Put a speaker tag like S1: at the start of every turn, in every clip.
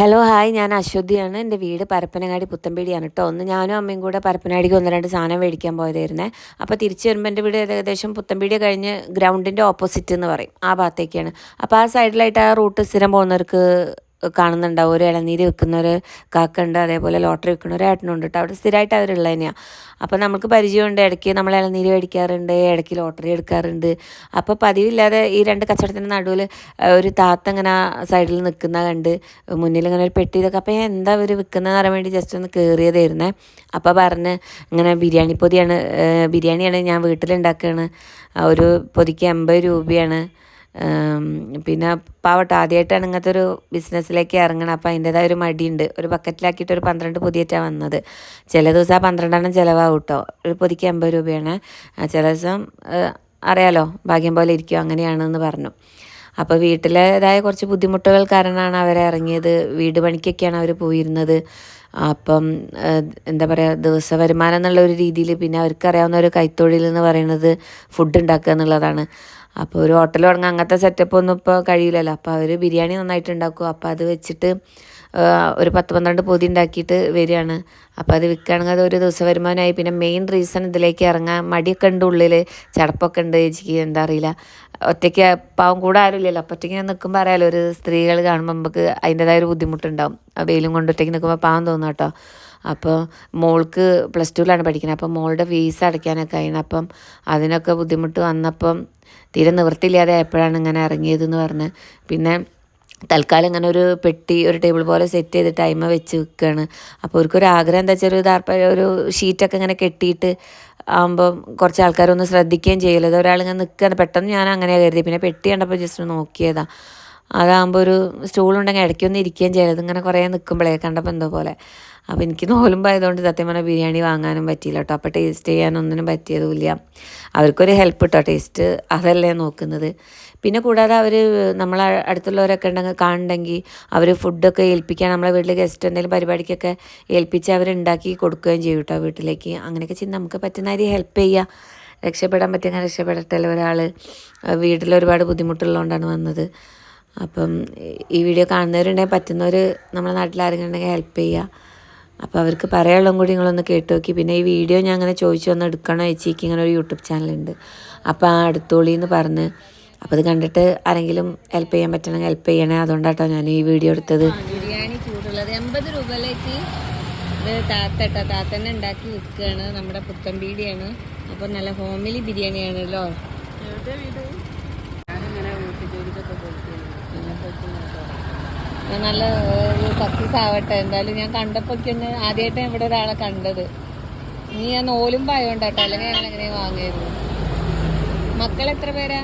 S1: Hello hi ഞാൻ അശ്വതിയാണ്. എന്റെ വീട് പരപ്പനങ്ങാടി പുത്തമ്പേടിയാണ് കേട്ടോ ഒന്ന് ഞാനും അമ്മയും കൂടെ പരപ്പനങ്ങാടിക്ക് ഒന്ന് രണ്ട് സാധനം മേടിക്കാൻ പോയതായിരുന്നേ. അപ്പോൾ തിരിച്ച് വരുമ്പോൾ എന്റെ വീട് ഏകദേശം പുത്തമ്പേടി കഴിഞ്ഞ് ഗ്രൗണ്ടിന്റെ ഓപ്പോസിറ്റ് എന്ന് പറയും. ആ ഭാഗത്തേക്കാണ്. അപ്പോൾ ആ സൈഡിലായിട്ട് ആ റൂട്ട് സ്ഥിരം പോകുന്നവർക്ക് കാണുന്നുണ്ടാവും. ഒരു ഇളനീര് വിൽക്കുന്ന ഒരു കാക്കുണ്ട് അതേപോലെ ലോട്ടറി വിൽക്കുന്ന ഒരു ഏട്ടനുണ്ട് കേട്ടോ അവിടെ സ്ഥിരമായിട്ട് അവരുള്ളത് തന്നെയാണ് അപ്പോൾ നമുക്ക് പരിചയമുണ്ട്. ഇടയ്ക്ക് നമ്മൾ ഇളനീര് മേടിക്കാറുണ്ട് ഇടയ്ക്ക് ലോട്ടറി എടുക്കാറുണ്ട്. അപ്പോൾ പതിവില്ലാതെ ഈ രണ്ട് കച്ചവടത്തിന്റെ നടുവിൽ ഒരു താത്ത ഇങ്ങനെ സൈഡിൽ നിൽക്കുന്ന കണ്ട് മുന്നിൽ ഇങ്ങനെ ഒരു പെട്ടി ഇതൊക്കെ. അപ്പോൾ ഞാൻ എന്താ അവർ വിൽക്കുന്നതെന്ന് അറിയാൻ വേണ്ടി ജസ്റ്റ് ഒന്ന് കയറിയതായിരുന്നേ അപ്പോൾ പറഞ്ഞ് ഇങ്ങനെ ബിരിയാണി പൊതിയാണ് ബിരിയാണിയാണ് ഞാൻ വീട്ടിലുണ്ടാക്കുകയാണ് ഒരു പൊതിക്ക് എൺപത് രൂപയാണ്. പിന്നെ പാവട്ടെ ആദ്യമായിട്ടാണ് ഇങ്ങനത്തെ ഒരു ബിസിനസ്സിലേക്ക് ഇറങ്ങണം. അപ്പോൾ അതിന്റെതായ ഒരു മടിയുണ്ട്. ഒരു ബക്കറ്റിലാക്കിയിട്ട് ഒരു പന്ത്രണ്ട് പൊതിയേറ്റാണ് വന്നത്. ചില ദിവസം ആ പന്ത്രണ്ടെണ്ണം ചിലവാകും കേട്ടോ ഒരു പൊതിക്ക് അമ്പത് രൂപയാണ്. ചില ദിവസം അറിയാലോ ഭാഗ്യം പോലെ ഇരിക്കും അങ്ങനെയാണെന്ന് പറഞ്ഞു. അപ്പോൾ വീട്ടിലേതായ കുറച്ച് ബുദ്ധിമുട്ടുകൾ കാരണമാണ് അവരെ ഇറങ്ങിയത്. വീട് പണിക്കൊക്കെയാണ് അവർ പോയിരുന്നത്. അപ്പം എന്താ പറയുക ദിവസ വരുമാനം എന്നുള്ള ഒരു രീതിയിൽ പിന്നെ അവർക്കറിയാവുന്ന ഒരു കൈത്തൊഴിൽ എന്ന് പറയുന്നത് ഫുഡ് ഉണ്ടാക്കുക എന്നുള്ളതാണ്. അപ്പോൾ ഒരു ഹോട്ടൽ തുടങ്ങാൻ അങ്ങനത്തെ സെറ്റപ്പ് ഒന്നും ഇപ്പോൾ കഴിയില്ലല്ലോ. അപ്പോൾ അവർ ബിരിയാണി നന്നായിട്ട് ഉണ്ടാക്കും. അപ്പോൾ അത് വെച്ചിട്ട് ഒരു പത്ത് പന്ത്രണ്ട് പൊതി ഉണ്ടാക്കിയിട്ട് വരികയാണ്. അപ്പോൾ അത് വിൽക്കുകയാണെങ്കിൽ അത് ഒരു ദിവസം വരുമാനമായി. പിന്നെ മെയിൻ റീസൺ ഇതിലേക്ക് ഇറങ്ങാൻ മടിയൊക്കെ ഉണ്ട് ഉള്ളിൽ ചടപ്പൊക്കെ ഉണ്ട് ചേച്ചിക്ക് എന്താ അറിയില്ല. ഒറ്റയ്ക്ക് പാവം കൂടെ ആരുമില്ലല്ലോ അപ്പോൾ ഒറ്റയ്ക്ക് നിൽക്കുമ്പോൾ അറിയാമല്ലോ ഒരു സ്ത്രീകൾ കാണുമ്പോൾ നമുക്ക് അതിന്റെതായ ഒരു ബുദ്ധിമുട്ടുണ്ടാവും. ആ വെയിലും കൊണ്ട് ഒറ്റയ്ക്ക് നിൽക്കുമ്പോൾ പാവം തോന്നാം കേട്ടോ അപ്പോൾ മോൾക്ക് പ്ലസ് ടുവിലാണ് പഠിക്കുന്നത് അപ്പം മോളുടെ ഫീസ് അടയ്ക്കാനൊക്കെ ആയിരുന്നു അപ്പം അതിനൊക്കെ ബുദ്ധിമുട്ട് വന്നപ്പം തീരെ നിവൃത്തിയില്ലാതെ എപ്പോഴാണ് ഇങ്ങനെ ഇറങ്ങിയതെന്ന് പറഞ്ഞ്. പിന്നെ തൽക്കാലം ഇങ്ങനെ ഒരു പെട്ടി ഒരു ടേബിൾ പോലെ സെറ്റ് ചെയ്ത് ടൈമ വെച്ച് വെക്കുകയാണ് അപ്പോൾ അവർക്കൊരു ആഗ്രഹം എന്താ വെച്ചാൽ ഒരു ദാർപ്പ ഒരു ഷീറ്റൊക്കെ ഇങ്ങനെ കെട്ടിയിട്ട് ആകുമ്പം കുറച്ച് ആൾക്കാരൊന്ന് ശ്രദ്ധിക്കുകയും ചെയ്യില്ല അത് ഒരാളിങ്ങനെ നിൽക്കുകയാണ് പെട്ടെന്ന് ഞാൻ അങ്ങനെ കരുതി പിന്നെ പെട്ടി കണ്ടപ്പോൾ ജസ്റ്റ് നോക്കിയതാണ് അതാകുമ്പോൾ ഒരു സ്റ്റൂളുണ്ടെങ്കിൽ ഇടയ്ക്കൊന്ന് ഇരിക്കുകയും ചെയ്യരുത് ഇങ്ങനെ കുറേ നിൽക്കുമ്പോഴേ കണ്ടപ്പോൾ എന്തോ പോലെ. അപ്പോൾ എനിക്ക് നോലുമ്പോൾ ആയതുകൊണ്ട് സത്യം പറഞ്ഞാൽ ബിരിയാണി വാങ്ങാനും പറ്റിയില്ല കേട്ടോ അപ്പോൾ ടേസ്റ്റ് ചെയ്യാനൊന്നിനും പറ്റിയതുമില്ല. അവർക്കൊരു ഹെൽപ്പ് കേട്ടോ ടേസ്റ്റ് അതല്ലേ നോക്കുന്നത്. പിന്നെ കൂടാതെ അവർ നമ്മളെ അടുത്തുള്ളവരൊക്കെ ഉണ്ടെങ്കിൽ കാണുണ്ടെങ്കിൽ അവർ ഫുഡൊക്കെ ഏൽപ്പിക്കാൻ നമ്മളെ വീട്ടിൽ ഗസ്റ്റ് എന്തെങ്കിലും പരിപാടിക്കൊക്കെ ഏൽപ്പിച്ച് അവർ ഉണ്ടാക്കി കൊടുക്കുകയും ചെയ്യും കേട്ടോ വീട്ടിലേക്ക്. അങ്ങനെയൊക്കെ ചെയ്ത് നമുക്ക് പറ്റുന്ന രീതി ഹെൽപ്പ് ചെയ്യുക രക്ഷപ്പെടാൻ പറ്റിയ രക്ഷപ്പെടട്ടെ ഒരാൾ വീട്ടിൽ ഒരുപാട് ബുദ്ധിമുട്ടുള്ളതുകൊണ്ടാണ് വന്നത്. അപ്പം ഈ വീഡിയോ കാണുന്നവരുണ്ടെങ്കിൽ പറ്റുന്നവർ നമ്മുടെ നാട്ടിൽ ആരെങ്കിലും ഉണ്ടെങ്കിൽ ഹെൽപ്പ് ചെയ്യുക അപ്പോൾ അവർക്ക് പറയാനുള്ളതും കൂടി നിങ്ങളൊന്ന് കേട്ട് നോക്കി. പിന്നെ ഈ വീഡിയോ ഞാൻ അങ്ങനെ ചോദിച്ചു വന്ന് എടുക്കണോ ചേച്ചിക്ക് ഇങ്ങനെ ഒരു യൂട്യൂബ് ചാനലുണ്ട്. അപ്പോൾ ആ അടുത്തോളി എന്ന് പറഞ്ഞ്. അപ്പോൾ അത് കണ്ടിട്ട് ആരെങ്കിലും ഹെൽപ്പ് ചെയ്യാൻ പറ്റണമെങ്കിൽ ഹെൽപ്പ് ചെയ്യണേ. അതുകൊണ്ടാട്ടോ ഞാൻ ഈ വീഡിയോ എടുത്തത്.
S2: ബിരിയാണി ചൂടുള്ളത്. എൺപത് രൂപയിലേക്ക് ഇത് താത്തട്ട. താത്തന്നെ ഉണ്ടാക്കി വിൽക്കുകയാണ്. നമ്മുടെ പുത്തൻ ബീഡിയാണ്. അപ്പോൾ നല്ല ഹോമിലി ബിരിയാണിയാണല്ലോ. ഞാൻ നല്ല സക്സസ് ആവട്ടെ. എന്തായാലും ഞാൻ കണ്ടപ്പോഴേക്കൊന്ന് ആദ്യമായിട്ടാണ് ഇവിടെ ഒരാളെ കണ്ടത്. നീ ഞാൻ നോലും പായോണ്ടാട്ടോ അല്ലെങ്കിൽ ഞങ്ങൾ എങ്ങനെ വാങ്ങിയിരുന്നു മക്കൾ എത്ര പേരാ?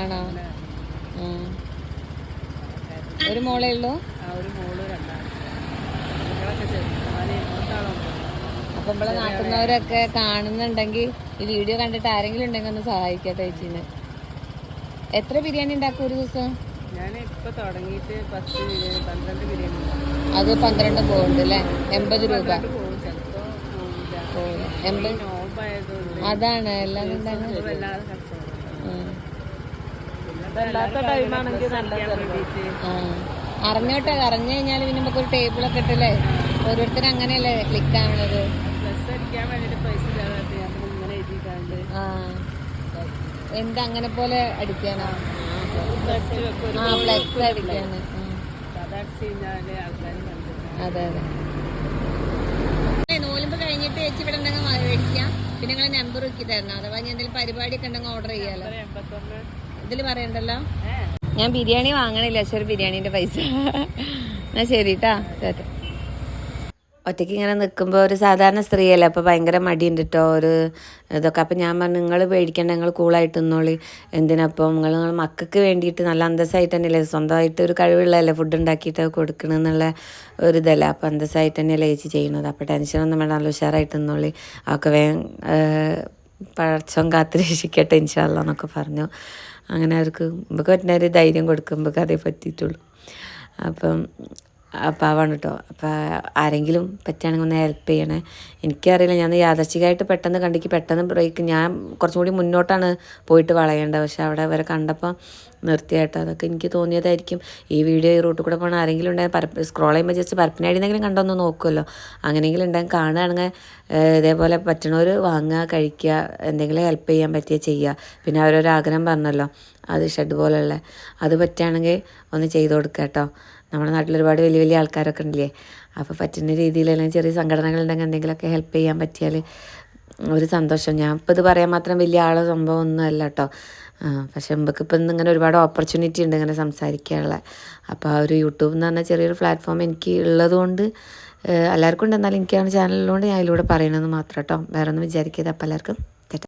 S2: ആണോ. ഒരു മോളേ ഉള്ളൂ? അപ്പൊ നമ്മളെ നാട്ടുന്നവരൊക്കെ കാണുന്നുണ്ടെങ്കിൽ ഈ വീഡിയോ കണ്ടിട്ട് ആരെങ്കിലും ഉണ്ടെങ്കിൽ ഒന്ന് സഹായിക്കട്ടെ ചേച്ചീനെ. എത്ര ബിരിയാണി ഉണ്ടാക്കും ഒരു ദിവസം?
S3: ഞാൻ ഇപ്പൊ തുടങ്ങിയിട്ട് പത്ത് ബിരിയാണി പന്ത്രണ്ട് ബിരിയാണി
S2: അത് പന്ത്രണ്ട് പോകുന്നുണ്ട് അല്ലേ? എൺപത് രൂപ. എൺപത് അതാണ് എല്ലാം അറിഞ്ഞോട്ടെ അറിഞ്ഞു കഴിഞ്ഞാൽ പിന്നെ നമുക്ക് ഒരു ടേബിളൊക്കെ ഇട്ടല്ലേ? ഓരോരുത്തരും അങ്ങനെയല്ലേ ക്ലിക്ക് ആവണത്
S3: ഡ്രസ് അടിക്കാൻ വേണ്ടിയിട്ട് പൈസ ഇല്ലാതെ ഞാൻ ഇങ്ങനെ എഴുതിയിട്ടാണ്ട്
S2: ആ എന്താ അങ്ങനെ പോലെ അടിക്കാനാ? ഫ്ലെക്സ്.
S3: അത്
S2: അതെ അതെ. നോലുമ്പ് കഴിഞ്ഞിട്ട് ചേച്ചി ഇവിടെ ഉണ്ടെങ്കിൽ മേടിക്കാം. പിന്നെ നിങ്ങളെ നമ്പർ വെക്കി തരണം അഥവാ ഞാൻ എന്തെങ്കിലും പരിപാടി ഒക്കെ ഉണ്ടെങ്കിൽ ഓർഡർ ചെയ്യാലോ? ഇതിൽ പറയണ്ടല്ലോ? ഞാൻ ബിരിയാണി വാങ്ങണില്ല പക്ഷെ ബിരിയാണിന്റെ പൈസ. എന്നാ ശരി കേട്ടാ
S1: ഒറ്റയ്ക്ക് ഇങ്ങനെ നിൽക്കുമ്പോൾ ഒരു സാധാരണ സ്ത്രീയല്ലേ അപ്പോൾ ഭയങ്കര മടിയുണ്ട് കേട്ടോ ഒരു ഇതൊക്കെ. അപ്പം ഞാൻ പറഞ്ഞു നിങ്ങൾ പേടിക്കേണ്ട നിങ്ങൾ കൂളായിട്ട് നിന്നോളി എന്തിനപ്പം? നിങ്ങൾ നിങ്ങൾ മക്കൾക്ക് വേണ്ടിയിട്ട് നല്ല അന്തസ്സായിട്ട് തന്നെയല്ലേ സ്വന്തമായിട്ട് ഒരു കഴിവുള്ളതല്ലേ ഫുഡ് ഉണ്ടാക്കിയിട്ട് കൊടുക്കണമെന്നുള്ള ഒരു ഇതല്ലേ. അപ്പോൾ അന്തസ്സായിട്ട് തന്നെയല്ലേ ചേച്ചി ചെയ്യുന്നത്. അപ്പോൾ ടെൻഷനൊന്നും വേണ്ട നല്ല ഉഷാറായിട്ട് നിന്നോളി ഒക്കെ വേഗം പഴച്ചോൻ കാത്ത് രക്ഷിക്കട്ടെ ഇൻഷാല്ല എന്നൊക്കെ പറഞ്ഞു. അങ്ങനെ അവർക്ക് നമുക്ക് പറ്റുന്ന ഒരു ധൈര്യം കൊടുക്കുമ്പോൾ അതേ പറ്റിയിട്ടുള്ളൂ. അപ്പം പാവാണ് കേട്ടോ അപ്പോൾ ആരെങ്കിലും പറ്റുകയാണെങ്കിൽ ഒന്ന് ഹെൽപ്പ് ചെയ്യണേ. എനിക്കറിയില്ല ഞാൻ യാദർശികമായിട്ട് പെട്ടെന്ന് കണ്ടിക്ക് പെട്ടെന്ന് ബ്രേക്ക് ഞാൻ കുറച്ചും കൂടി മുന്നോട്ടാണ് പോയിട്ട് വളയേണ്ടത്. പക്ഷെ അവിടെ വരെ കണ്ടപ്പോൾ നിർത്തിയാട്ടോ അതൊക്കെ എനിക്ക് തോന്നിയതായിരിക്കും. ഈ വീഡിയോ ഈ റൂട്ടിൽ കൂടെ പോകണ ആരെങ്കിലും ഉണ്ടെങ്കിൽ പരപ്പ് സ്ക്രോൾ ചെയ്യുമ്പോൾ ജസ്റ്റ് പരപ്പനാടി എന്തെങ്കിലും കണ്ടൊന്ന് നോക്കുമല്ലോ അങ്ങനെയെങ്കിലും ഉണ്ടെങ്കിൽ കാണുകയാണെങ്കിൽ ഇതേപോലെ പറ്റണവർ വാങ്ങുക കഴിക്കുക എന്തെങ്കിലും ഹെൽപ്പ് ചെയ്യാൻ പറ്റിയ ചെയ്യുക. പിന്നെ അവരൊരു ആഗ്രഹം പറഞ്ഞല്ലോ അത് ഷെഡ് പോലെയുള്ള അത് പറ്റുകയാണെങ്കിൽ ഒന്ന് ചെയ്ത് കൊടുക്കുക കേട്ടോ. നമ്മുടെ നാട്ടിൽ ഒരുപാട് വലിയ വലിയ ആൾക്കാരൊക്കെ ഉണ്ടല്ലേ? അപ്പോൾ പറ്റുന്ന രീതിയിൽ അല്ലെങ്കിൽ ചെറിയ സംഘടനകളുണ്ടെങ്കിൽ എന്തെങ്കിലുമൊക്കെ ഹെൽപ്പ് ചെയ്യാൻ പറ്റിയാൽ ഒരു സന്തോഷം. ഞാൻ ഇപ്പോൾ ഇത് പറയാൻ മാത്രം വലിയ ആളോ സംഭവം അല്ല കേട്ടോ പക്ഷെ നമുക്ക് ഇപ്പം ഇങ്ങനെ ഒരുപാട് ഓപ്പർച്യൂണിറ്റി ഉണ്ട് ഇങ്ങനെ സംസാരിക്കാനുള്ള. അപ്പോൾ ആ ഒരു യൂട്യൂബ് എന്ന് പറഞ്ഞാൽ ചെറിയൊരു പ്ലാറ്റ്ഫോം എനിക്ക് ഉള്ളതുകൊണ്ട് എല്ലാവർക്കും ഉണ്ട് എന്നാലും എനിക്കാണ് ചാനലിലുകൊണ്ട് ഞാൻ അതിലൂടെ പറയണമെന്ന് മാത്രം കേട്ടോ വേറെ ഒന്നും വിചാരിക്കരുത്. അപ്പോൾ എല്ലാവർക്കും